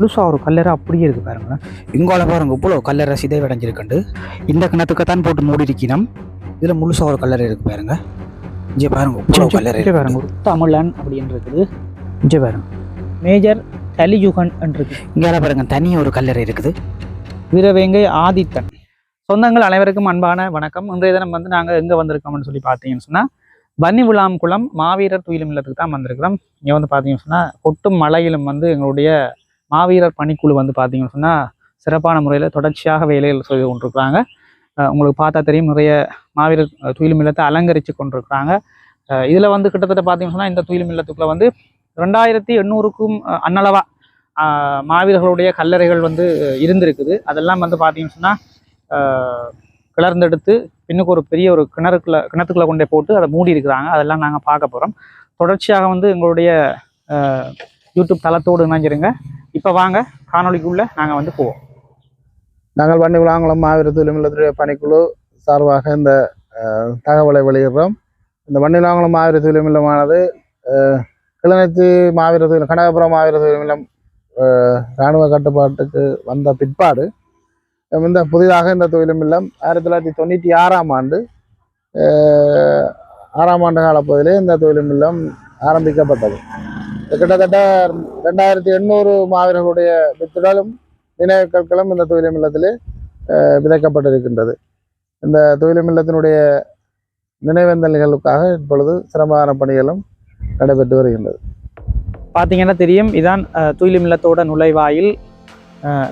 முழுசாக ஒரு கல்லறை அப்படியே இருக்குது பாருங்களேன் இங்கால பாருங்க இவ்வளோ கல்லறை சிதைவடைஞ்சிருக்குண்டு. இந்த கிணத்துக்கு தான் போட்டு மூடி இருக்கணும் இதில் முழுசாக ஒரு கல்லறை இருக்கு பாருங்க. இங்கே பாருங்க இவ்வளோ கல்லறை பாருங்க தமிழன் அப்படின்னு இருக்குது. இங்கே பாருங்க. மேஜர் கலியுகன் இருக்கு. இங்கே பாருங்க தனி ஒரு கல்லறை இருக்குது. வீரவேங்கை ஆதித்தன். சொந்தங்கள் அனைவருக்கும் அன்பான வணக்கம். இன்றைய தினம் வந்து நாங்கள் எங்கே வந்திருக்கோம்னு சொல்லி பார்த்தீங்கன்னு சொன்னால் வன்னி குளம் மாவீரர் துயிலும் இல்லத்துக்கு தான் வந்திருக்கிறோம். இங்கே வந்து பார்த்தீங்கன்னு சொன்னால் கொட்டும் மலையிலும் வந்து எங்களுடைய மாவீரர் பணிக்குழு வந்து பார்த்தீங்கன்னு சொன்னால் சிறப்பான முறையில் தொடர்ச்சியாக வேலைகள் செய்து கொண்டிருக்கிறாங்க. உங்களுக்கு பார்த்தா தெரியும் நிறைய மாவீரர் அஹ், துயிலும் இல்லத்தை அலங்கரித்து கொண்டிருக்கிறாங்க. இதில் வந்து கிட்டத்தட்ட பார்த்தீங்கன்னு சொன்னால் இந்த துயிலும் இல்லத்துக்குள்ள வந்து ரெண்டாயிரத்தி எண்ணூறுக்கும் அன்னளவாக மாவீரர்களுடைய கல்லறைகள் வந்து இருந்திருக்குது. அதெல்லாம் வந்து பார்த்தீங்கன்னு சொன்னால் கிளர்ந்தெடுத்து பின்னுக்கு ஒரு பெரிய ஒரு கிணறுக்குள்ள கிணத்துக்குள்ள கொண்டே போட்டு அதை மூடி இருக்கிறாங்க அதெல்லாம் நாங்கள் பார்க்க போகிறோம் தொடர்ச்சியாக வந்து எங்களுடைய யூடியூப் தளத்தோடு இணைஞ்சிருங்க. இப்போ வாங்க காணொளிக்குள்ளே நாங்கள் வந்து போவோம். நாங்கள் வண்டி விளாங்குளம் மாவீர தொழில்நிலத்துடைய பணிக்குழு சார்பாக இந்த தகவலை வெளியிடுறோம். இந்த வண்டி விளாங்குளம் மாவீர தொழில்நிலமானது கிளிநொச்சி மாவீர தொழில் கனகபுரம் மாவீர தொழில்நிலம் இராணுவ கட்டுப்பாட்டுக்கு வந்த பிற்பாடு இந்த புதிதாக இந்த தொழிலும் இல்லம் ஆயிரத்தி தொள்ளாயிரத்தி தொண்ணூற்றி ஆறாம் ஆண்டு ஆறாம் ஆண்டு காலப்பகுதியிலே இந்த தொழிலும் இல்லம் ஆரம்பிக்கப்பட்டது. கிட்டத்தட்ட ரெண்டாயிரத்தி எண்ணூறு மாவீரர்களுடைய வித்துடலும் நினைவு கற்களும் இந்த தொழிலும் இல்லத்திலே விதைக்கப்பட்டிருக்கின்றது. இந்த தொழிலும் இல்லத்தினுடைய நினைவேந்தல் நிகழ்வுக்காக இப்பொழுது சிரமமான பணிகளும் நடைபெற்று வருகின்றது. பார்த்தீங்கன்னா தெரியும் இதான் அஹ், துயிலும் இல்லத்தோட நுழைவாயில்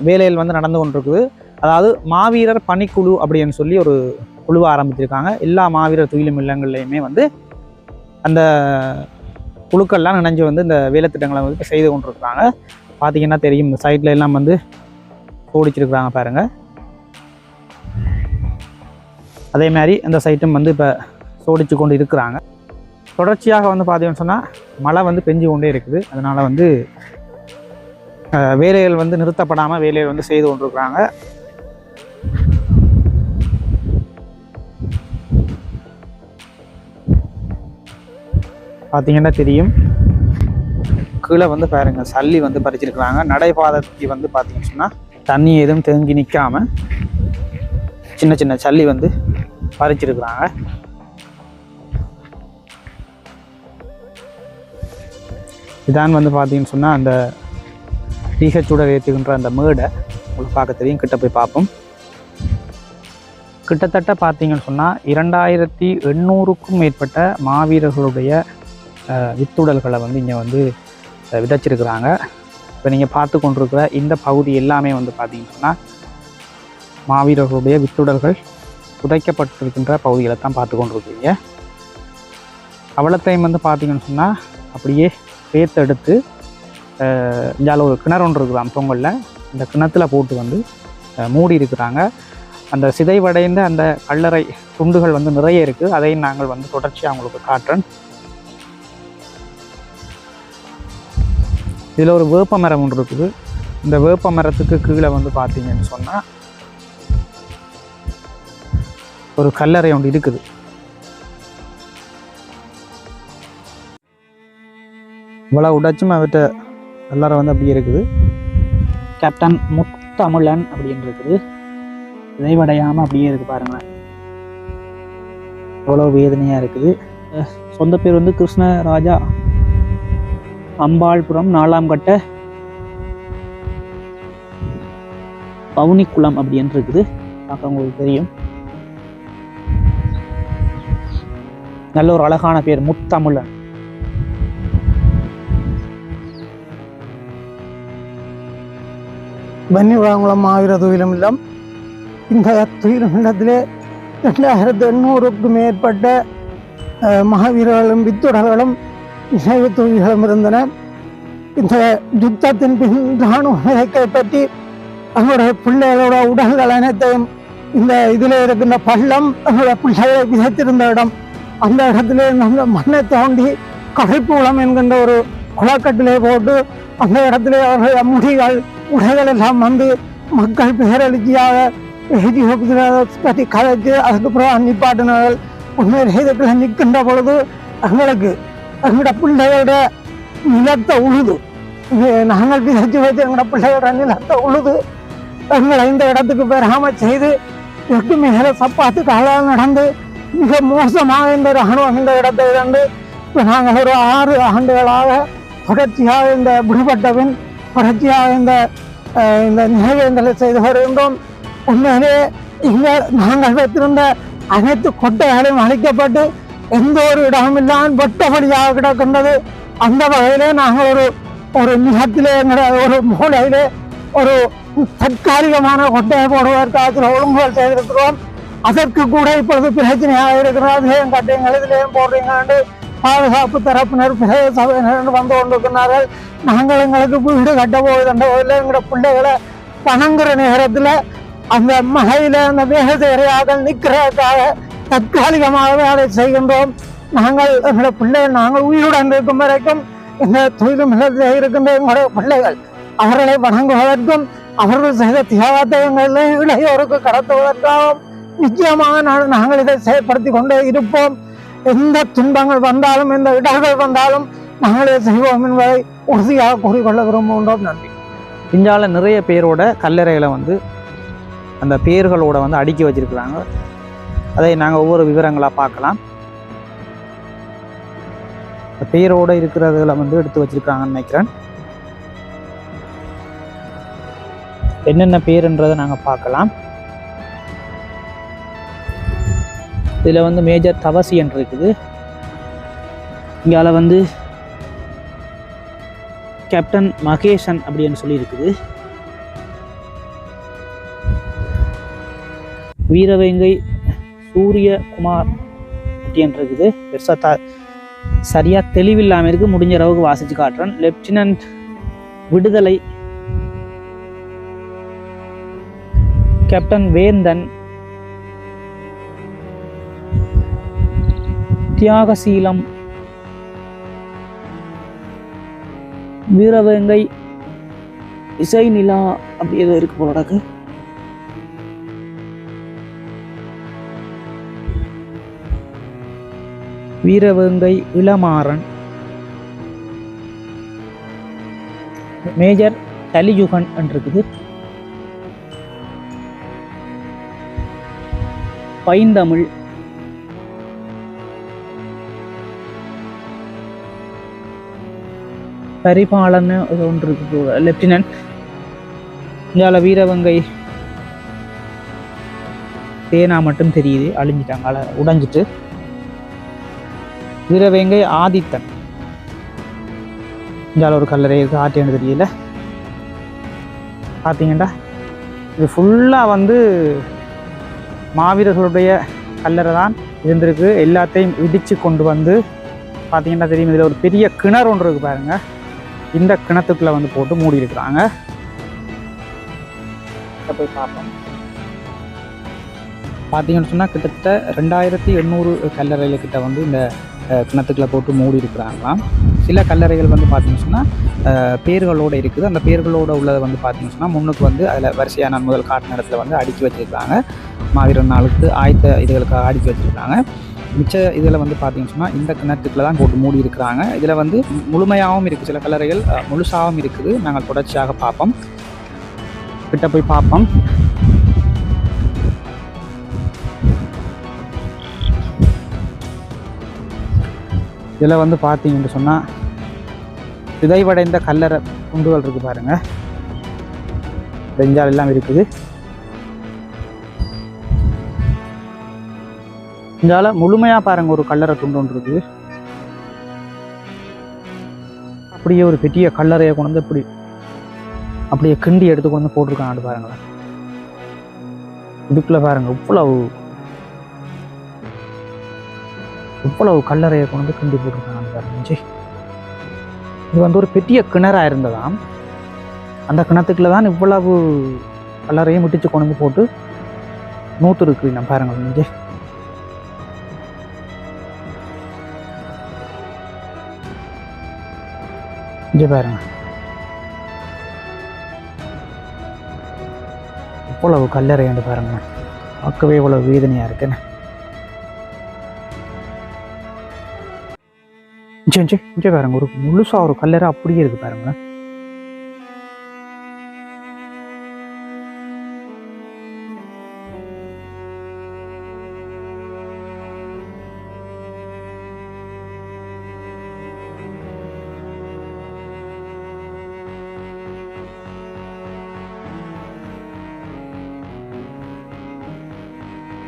வேலையில் வந்து நடந்து கொண்டிருக்குது. அதாவது மாவீரர் பணிக்குழு அப்படின்னு சொல்லி ஒரு குழுவை ஆரம்பிச்சிருக்காங்க எல்லா மாவீரர் துயிலும் இல்லங்கள்லையுமே வந்து அந்த குழுக்கள்லாம் நினைஞ்சு வந்து இந்த வேலைத்திட்டங்களை வந்து செய்து கொண்டிருக்கிறாங்க. பார்த்தீங்கன்னா தெரியும் இந்த சைட்ல எல்லாம் வந்து ஓடிச்சிருக்கிறாங்க பாருங்க. அதே மாதிரி இந்த சைட்டும் வந்து இப்போ சோடிச்சு கொண்டு இருக்கிறாங்க. தொடர்ச்சியாக வந்து பார்த்தீங்கன்னு சொன்னால் மழை வந்து பெஞ்சு கொண்டே இருக்குது. அதனால் வந்து வேலைகள் வந்து நிறுத்தப்படாமல் வேலைகள் வந்து செய்து கொண்டிருக்கிறாங்க. பார்த்தீங்கன்னா தெரியும். கீழே வந்து பாருங்கள் சல்லி வந்து பறிச்சிருக்கிறாங்க. நடைபாதைக்கு வந்து பார்த்தீங்கன்னு சொன்னால் தண்ணி எதுவும் தேங்கி நிற்காம சின்ன சின்ன சல்லி வந்து பறிச்சிருக்கிறாங்க. இதான் வந்து பார்த்தீங்கன்னு சொன்னால் அந்த டீஹெச்சோட ஏற்றுகின்ற அந்த மேடை. உங்களுக்கு பார்க்க தெரியும். கிட்ட போய் பார்ப்போம். கிட்டத்தட்ட பார்த்தீங்கன்னு சொன்னால் இரண்டாயிரத்தி எண்ணூறுக்கும் மேற்பட்ட மாவீரர்களுடைய வித்துடல்களை வந்து இங்கே வந்து விதைச்சிருக்கிறாங்க. இப்போ நீங்கள் பார்த்து கொண்டிருக்கிற இந்த பகுதி எல்லாமே வந்து பார்த்தீங்கன்னு சொன்னால் மாவீரர்களுடைய வித்துடல்கள் புதைக்கப்பட்டிருக்கின்ற பகுதிகளை தான் பார்த்து கொண்டிருக்கீங்க அவலத்தையும் வந்து பார்த்தீங்கன்னு சொன்னால் அப்படியே பேத்தெடுத்து இங்கால ஒரு கிணறு ஒன்று இருக்குதான் பொங்கலில் இந்த கிணத்துல போட்டு வந்து மூடி இருக்கிறாங்க. அந்த சிதைவடைந்த அந்த கல்லறை துண்டுகள் வந்து நிறைய இருக்குது அதையும் நாங்கள் வந்து தொடர்ச்சியாக அவங்களுக்கு காட்டுறேன் இதில் ஒரு வேப்ப மரம் ஒன்று இருக்குது. இந்த வேப்ப மரத்துக்கு கீழே வந்து பார்த்தீங்கன்னு சொன்னால் ஒரு கல்லறை ஒன்று இருக்குது. இவ்வளோ உடைச்சும் விட்ட எல்லாரும் வந்து அப்படியே இருக்குது. கேப்டன் முத்தமிழன் அப்படின்னு இருக்குது. இதைவடையாமல் அப்படியே இருக்குது பாருங்களேன். எவ்வளோ வேதனையாக இருக்குது. சொந்த பேர் வந்து கிருஷ்ணராஜா. அம்பாள்புரம் நாலாம் கட்ட பவுனிக்குளம் அப்படின்னு இருக்குது. பார்க்க உங்களுக்கு தெரியும். நல்ல ஒரு அழகான பேர் முத்தமிழன். வன்னிவிளாங்குளம் மாவீர துயிலும் இல்லம். இந்த துயிலும் இல்லத்திலே ரெண்டாயிரத்து எண்ணூறுக்கும் மேற்பட்ட மகாவீரர்களும் வித்துடர்களும் நினைவு தொழில்களும் இருந்தன இந்த யுத்தத்தின் பின் இராணுவ பற்றி அவங்களுடைய பிள்ளைகளோட உடல்கள் அனைத்தையும் இந்த இதில் இருக்கின்ற பள்ளம் அவங்களோட பிள்ளைகளை விதைத்திருந்த இடம். அந்த இடத்துல அந்த மண்ணை தோண்டி கடைப்புலம் என்கின்ற ஒரு குளக்கட்டிலே போட்டு அந்த இடத்துல அவர்களுடைய முடிகள் உடைகள் எல்லாம் வந்து மக்கள் பேரழிச்சியாக பற்றி கதைச்சு அதுக்கப்புறம் நிப்பாட்டினார்கள் உண்மையில் இதுக்குள்ள நிற்கின்ற பொழுது எங்களுக்கு எங்களோட பிள்ளைகளோட நிலத்தை உழுது. இது நாங்கள் விதைச்சு வச்சு எங்களோட பிள்ளைகள நிலத்தை உழுது. எங்களை இந்த இடத்துக்கு பெறாம செய்து எட்டு மேல சப்பாத்து காலால் நடந்து மிக மோசமாக இந்த ராணுவம் இந்த இடத்தை இழந்து இப்போ நாங்கள் ஒரு ஆறு ஆண்டுகளாக தொடர்ச்சியாக இந்த விடுபட்டபின் தொடர்ச்சியாக இந்த இந்த நிகழ்வுகளை செய்து வருகின்றோம். உண்மையிலே இங்கே நாங்கள் வைத்திருந்த அனைத்து கொட்டைகளும் அழிக்கப்பட்டு எந்த ஒரு இடமும் இல்லாமல் வெட்டபடியாக கிடக்கின்றது. அந்த வகையிலே நாங்கள் ஒரு ஒரு நிகத்திலே என்கிற ஒரு மூலையிலே ஒரு தற்காலிகமான கொட்டையை போடுவதற்காக ஒழுங்குகள் செய்திருக்கிறோம். அதற்கு கூட இப்பொழுது பிரச்சனையாக இருக்கிறோம் ஏன் கட்டையும் இதிலேயும் போடுறீங்க பாதுகாப்பு தரப்பினர் பிரதேச சபையினர் வந்து கொண்டிருக்கிறார்கள். நாங்கள் எங்களுக்கு வீடு கட்ட போவதுன்ற போதில் எங்களோட பிள்ளைகளை வணங்குற நேரத்தில் அந்த மகையில் அந்த வேகத்தேரையாக நிற்கிறதுக்காக தற்காலிகமாகவே அதை செய்கின்றோம். நாங்கள் எங்களோட பிள்ளைகள் நாங்கள் உயிருடன் இருக்கும் வரைக்கும் இந்த தொழிலும் இல்லத்தில் இருக்கின்ற எங்களுடைய பிள்ளைகள் அவர்களை வணங்குவதற்கும் அவர்கள் செய்த தியாகத்தை இளையோருக்கு கடத்துவதற்காகவும் நிச்சயமாக நாங்கள் இதை செயற்படுத்தி கொண்டே இருப்போம். எந்த துன்பங்கள் வந்தாலும் எந்த இடர்கள் வந்தாலும் நாங்கள் இதை செய்வோம் என்பதை உறுதியாக கூறிக்கொள்ள விரும்புகின்றோம். நன்றி. இந்தியாவில் நிறைய பேரோட கல்லறைகளை வந்து அந்த பேர்களோட வந்து அடுக்கி வச்சிருக்கிறாங்க. அதை நாங்கள் ஒவ்வொரு விவரங்களாக பார்க்கலாம். பேரோடு பேரோட இருக்கிறதுல வந்து எடுத்து வச்சுருக்காங்கன்னு நினைக்கிறேன். என்னென்ன பேருன்றதை நாங்கள் பார்க்கலாம். இதில் வந்து மேஜர் தவசியன் இருக்குது. இங்கால வந்து கேப்டன் மகேஷன் அப்படின்னு சொல்லி இருக்குது. வீரவேங்கை சூரியகுமார் அப்படின்னு இருக்குது பெருசாக த சரியாக தெளிவில்லாமல் இருக்கு. முடிஞ்ச அளவுக்கு வாசித்து காட்டுறேன். லெப்டினன்ட் விடுதலை கேப்டன் வேந்தன் தியாகசீலம் வீரவேங்கை இசை நிலா அப்படி ஏதோ இருக்கு போலடாக்கு வீரவேங்கை இளமாறன். மேஜர் கலியுகன் இருக்குது பைந்தமிழ். பரிபாலன் ஒன்று இருக்கு லெப்டினன்ட் இந்தியால வீரவங்கை தேனா மட்டும் தெரியுது. அழிஞ்சிட்டாங்க. உடஞ்சிட்டு. வீரவேங்கை ஆதித்தன். இந்தியாவில் ஒரு கல்லறை இருக்குது ஆட்டியான்னு தெரியல. பார்த்தீங்கடா இது ஃபுல்லாக வந்து மாவீரர்களுடைய கல்லறை தான் இருந்திருக்கு. எல்லாத்தையும் இடித்து கொண்டு வந்து பார்த்தீங்கன்னா தெரியும் இதில் ஒரு பெரிய கிணறு ஒன்று இருக்குது பாருங்கள் இந்த கிணத்துக்குள்ள வந்து போட்டு மூடி இருக்கிறாங்க போய் பார்ப்போம். பார்த்தீங்கன்னு சொன்னால் கிட்டத்தட்ட ரெண்டாயிரத்தி எண்ணூறு கல்லறையில் கிட்ட வந்து இந்த கிணத்துக்களை போட்டு மூடி இருக்கிறாங்களாம். சில கல்லறைகள் வந்து பார்த்திங்கன்னு சொன்னால் பேர்களோடு இருக்குது. அந்த பேர்களோடு உள்ளதை வந்து பார்த்தீங்கன்னு சொன்னால் முன்னுக்கு வந்து அதில் வரிசையான முதல் காட்டு நேரத்தில் வந்து அடுக்கி வச்சிருக்காங்க. மாவீரர் நாளுக்கு ஆயத்த இதுகளுக்கு அடுக்கி வச்சுருக்காங்க. மிச்ச இதில் வந்து பார்த்தீங்கன்னு சொன்னால் இந்த கிணத்துக்குள்ள தான் போட்டு மூடி இருக்கிறாங்க. இதில் வந்து முழுமையாகவும் இருக்குது சில கல்லறைகள் முழுசாகவும் இருக்குது. நாங்கள் தொடர்ச்சியாக பார்ப்போம். கிட்ட போய் பார்ப்போம். இதில் வந்து பார்த்தீங்கன்னு சொன்னால் சிதைவடைந்த கல்லறை குண்டுகள் இருக்குது பாருங்க. பெஞ்சால் எல்லாம் இருக்குது இதால் முழுமையாக பாருங்க ஒரு கல்லறை துண்டு ஒன்று இருக்குது. அப்படியே ஒரு பெரிய கல்லறையை கொண்டு வந்து இப்படி அப்படியே கிண்டி எடுத்து கொண்டு வந்து போட்டிருக்காங்க பாருங்களேன். இதுக்குள்ளே பாருங்க இவ்வளவு இவ்வளவு கல்லறையை கொண்டு வந்து கிண்டி போட்டிருக்காங்க பாருங்க இது வந்து ஒரு பெரிய கிணறாக இருந்ததாம். அந்த கிணத்துக்குள்ள தான் இவ்வளவு கல்லறையும் விட்டுச்சு கொண்டு போட்டு நூற்று இருக்கு நான் பாருங்கள் நெஞ்சே. இங்கே பாருங்க. இவ்வளவு கல்லறையாண்டு பாருங்க. பார்க்கவே இவ்வளவு வேதனையாக இருக்குன்னு. இஞ்சே இஞ்சே பாருங்க. ஒரு முழுசாக ஒரு கல்லறை அப்படியே இருக்குது பாருங்க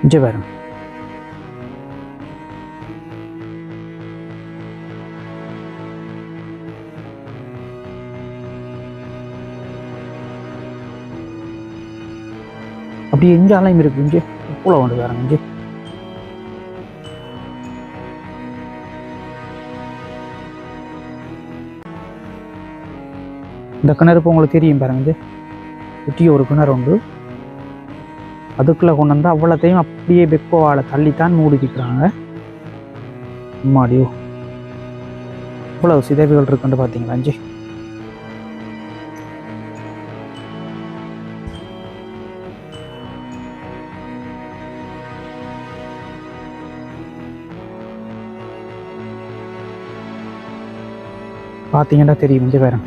இஞ்சே பாருங்க. அப்படியே எந்த இருக்கு இங்கே? உப்புல கொண்டு பாருங்க இங்கே. இந்த கிணறு இப்போ உங்களுக்கு தெரியும் பாருங்க இங்கே. சுற்றி ஒரு கிணறு உண்டு. அதுக்குள்ளே கொண்டு வந்து அவ்வளோத்தையும் அப்படியே வெப்பவால் தள்ளித்தான் மூடிக்கிறாங்க மாடியோ இவ்வளவு சிதைவுகள் இருக்குன்னு பார்த்தீங்களா அஞ்சு பார்த்தீங்கன்னா தெரியும் இங்கே வேறு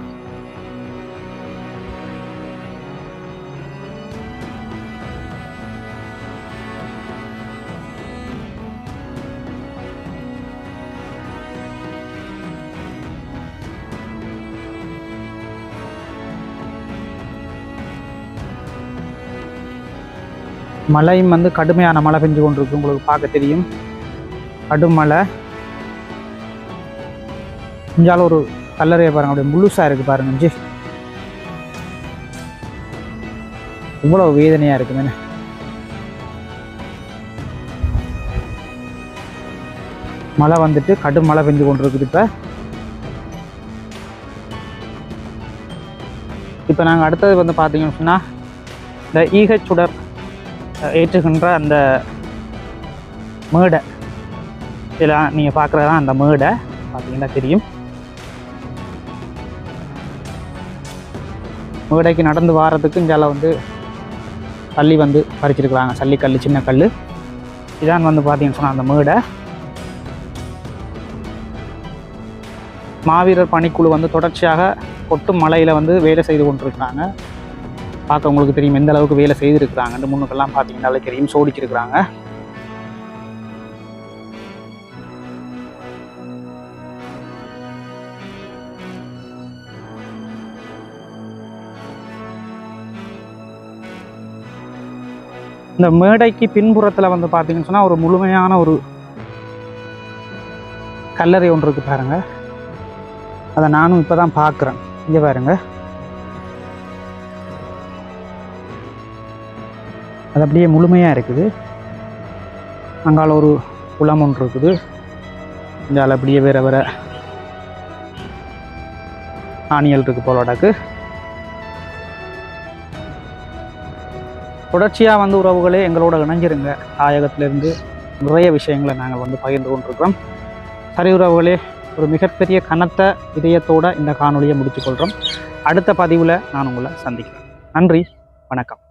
மழையும் வந்து கடுமையான மழை பெஞ்சு கொண்டிருக்கு உங்களுக்கு பார்க்க தெரியும். கடும் மழை இஞ்சால ஒரு கல்லறையை பாருங்க அப்படியே முழுசா இருக்கு பாருங்க இஞ்சி இவ்வளவு வேதனையா இருக்குமே மழை வந்துட்டு கடும் மழை பெஞ்சு கொண்டிருக்குது இப்போ. இப்போ நாங்கள் அடுத்தது வந்து பார்த்தீங்கன்னு சொன்னால் இந்த ஈகச்சுடர் ஏற்றுகின்ற அந்த மேடை. இதெல்லாம் நீங்கள் பார்க்குறதான் அந்த மேடை பார்த்தீங்கன்னா தெரியும். மேடைக்கு நடந்து வாரத்துக்கு இங்கால வந்து தள்ளி வந்து பறிச்சிருக்கிறாங்க. சல்லிக்கல் சின்ன கல் இதான் வந்து பார்த்தீங்கன்னு சொன்னால் அந்த மேடை. மாவீரர் பணிக்குழு வந்து தொடர்ச்சியாக கொட்டும் மலையில் வந்து வேலை செய்து கொண்டிருக்கிறாங்க. பார்க்க உங்களுக்கு தெரியும் எந்த அளவுக்கு வேலை செய்திருக்கிறாங்கன்னு முன்னுக்கெல்லாம் பார்த்தீங்கன்னாலே தெரியும். சோடிச்சிருக்கிறாங்க. இந்த மேடைக்கு பின்புறத்தில் வந்து பார்த்தீங்கன்னு சொன்னால் ஒரு முழுமையான ஒரு கல்லறை ஒன்று இருக்குது பாருங்கள் அதை நானும் இப்போ தான் பார்க்குறேன். இங்கே பாருங்க. அது அப்படியே முழுமையாக இருக்குது. அங்கால ஒரு குளம் ஒன்று இருக்குது. இந்த அப்படியே வேற வேற ஆணியல் இருக்குது போலோடக்கு தொடர்ச்சியாக வந்து உறவுகளே எங்களோட இணைஞ்சிருங்க. தாயகத்திலிருந்து நிறைய விஷயங்களை நாங்கள் வந்து பகிர்ந்து கொண்டிருக்கிறோம். சரி உறவுகளே ஒரு மிகப்பெரிய கனத்த இதயத்தோடு இந்த காணொலியை முடித்துக்கொள்கிறோம் அடுத்த பதிவில் நான் உங்களை சந்திக்கிறேன். நன்றி வணக்கம்.